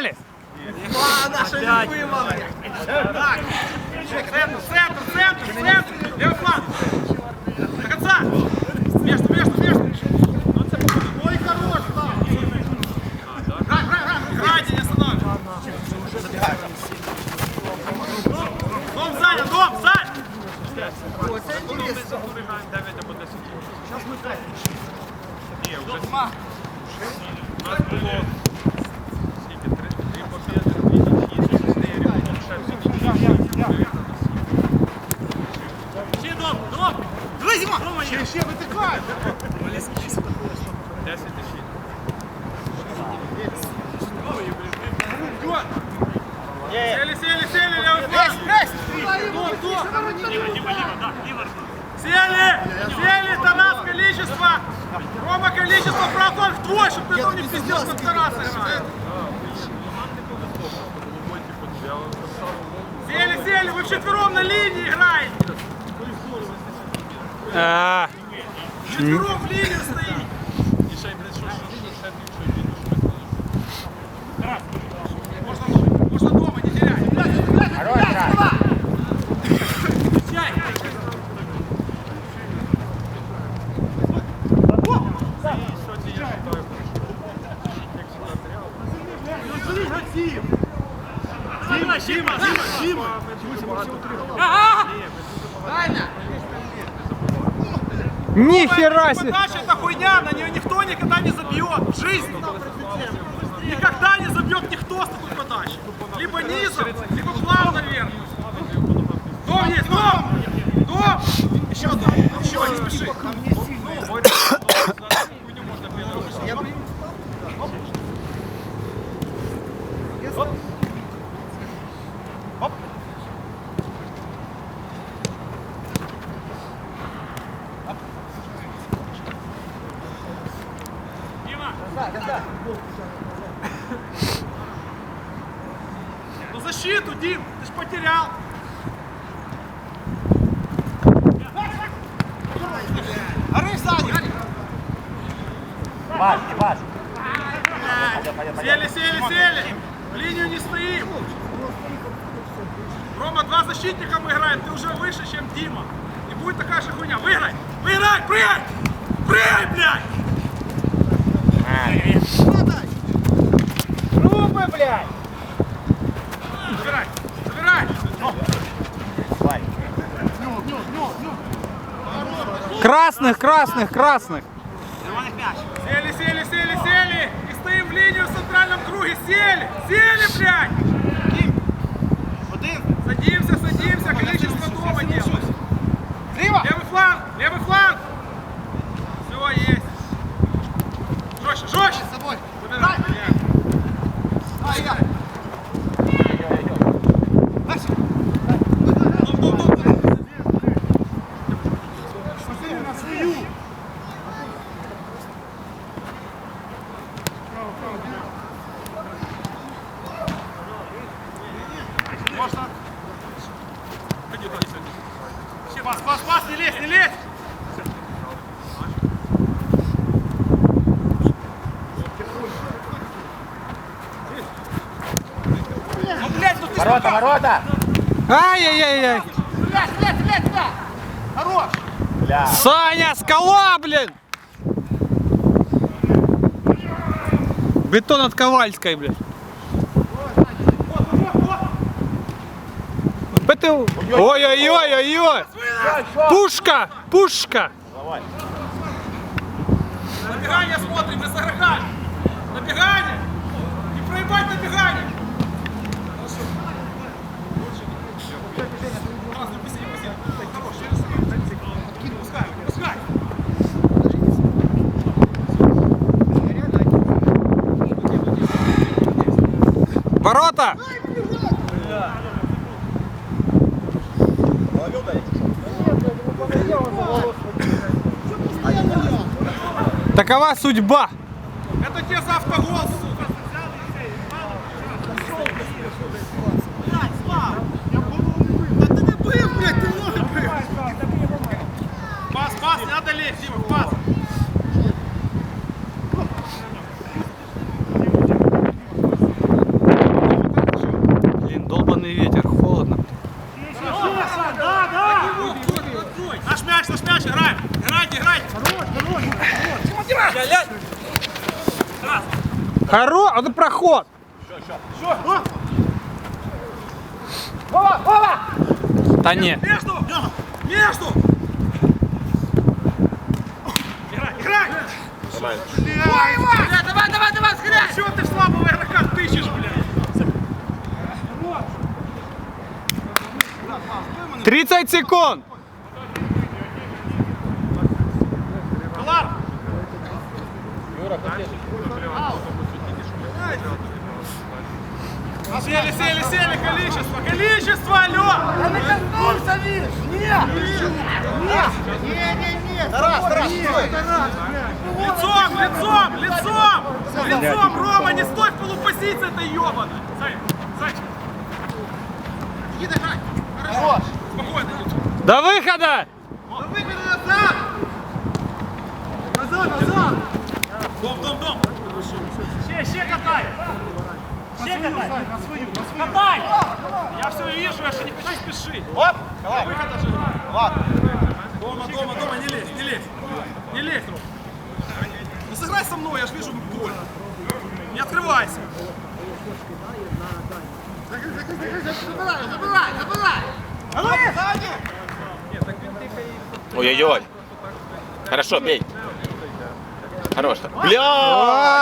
Далі! А, наша любима. Так. Центр, центр, центр, центр. Левый фланг. До конца. Между, между, между. Ой, хорош, да. Грай, грай, грай. Грайте, не остановишь. Дом занят, дом, занят. Ні, вже у нас було Ще, ще, витикай. Десять шість. Сели, сели, сели, левый фланг. Дом, дом. Сели! Сели, Тарас, количество! Рома, количество, правда, твой, чтобы ты там не пиздел, как Тарас играет. Сели, сели, вы вчетвером на линии играете. А, Вчетвером в линию стоите. І ще й, блядь, що, що, що, ще більше він, що ми Можно, можно дома, не теряй. Встречай. Сьогодні я вважаю, як завжди, матеріал. Дима, Дима, Дима, Дима. ніхера себе! Это хуйня, на нее никто никогда не забьет в жизни. Никогда не забьет никто с такой подачей. Либо низом, либо плавно вверх. Дом есть, дом! Дом! Еще дом, еще, не спеши. Хуйню можна переробити. Дима! Ну защиту, Дим, ты ж потерял. Гори сзади! Паш, не паш. Сели, сели, сели! В линию не стоим! Рома, два защитника мы играем, ты уже выше, чем Дима. И будет такая же хуйня. Выиграй! Выиграй! Прыгай! Прыгай, блядь! Трупи, блядь! Забирай! Забирай! Давай. Красних, красних, красних! Сели, сели, сели, сели! И стоим в линию в центральном круге. Сели! Сели, блядь! Садимся, садимся, количество дома делаем. Левый фланг, левый фланг! Все, есть. Жестче, жестче! Забирай, блядь. Дом, дом, дом, дом. Можно? Иди, иди, иди. Все, Пас, пас, пас, не лезь, не лезь! Ну, блядь, ну ты Ворота, ворота. Ай-яй-яй-яй! Блядь, блядь, блядь, блядь! Хорош! Бля. Саня, скала, блин! Бетон от Ковальской, блядь. ПТУ. Ой-ой-ой-ой-ой! Пушка! Пушка! Давай. Набегание смотрим, без игрока! Набегание! Не проебать набегание! Хорошо. Такова судьба. Это тебе за автогол, сука! Блядь, Слав! Да ты не был, блядь, ты много был! Пас, пас, не надо лезть, Дима, пас! Хоро, а это проход. Вова, Вова! Та ні. Между! Между! Играй, играй! Давай! Давай, давай, давай, скорее! Чего ты слабого игрока тычешь, блядь? 30 секунд. Сели, сели, сели, количество, количество, алло! Да не коснулся, видишь? Нет! Нет! Нет, нет, нет! Тарас, Тарас, стой! Лицом, лицом, лицом! Лицом, Рома, не стой в полупозиции, это ебаная! Сань, Сань! Иди, давай! Хорошо! Спокойно. До выхода. Выходи назад! Назад, назад! Дом, дом, дом! Ще, ще катай! Ще катай! На свою, на свою! Катай! Я все вижу, я же не хочу спешить! Оп, давай. Выхода же! Ладно. Дома, дома, дома, не лезь, не лезь! Не лезь, Ром! Ну сыграй со мной, я же вижу больно! Не открывайся! Забирай, забирай, забирай! А ну! Ой-ой-ой. Хорошо, бей. Хорош. Бля!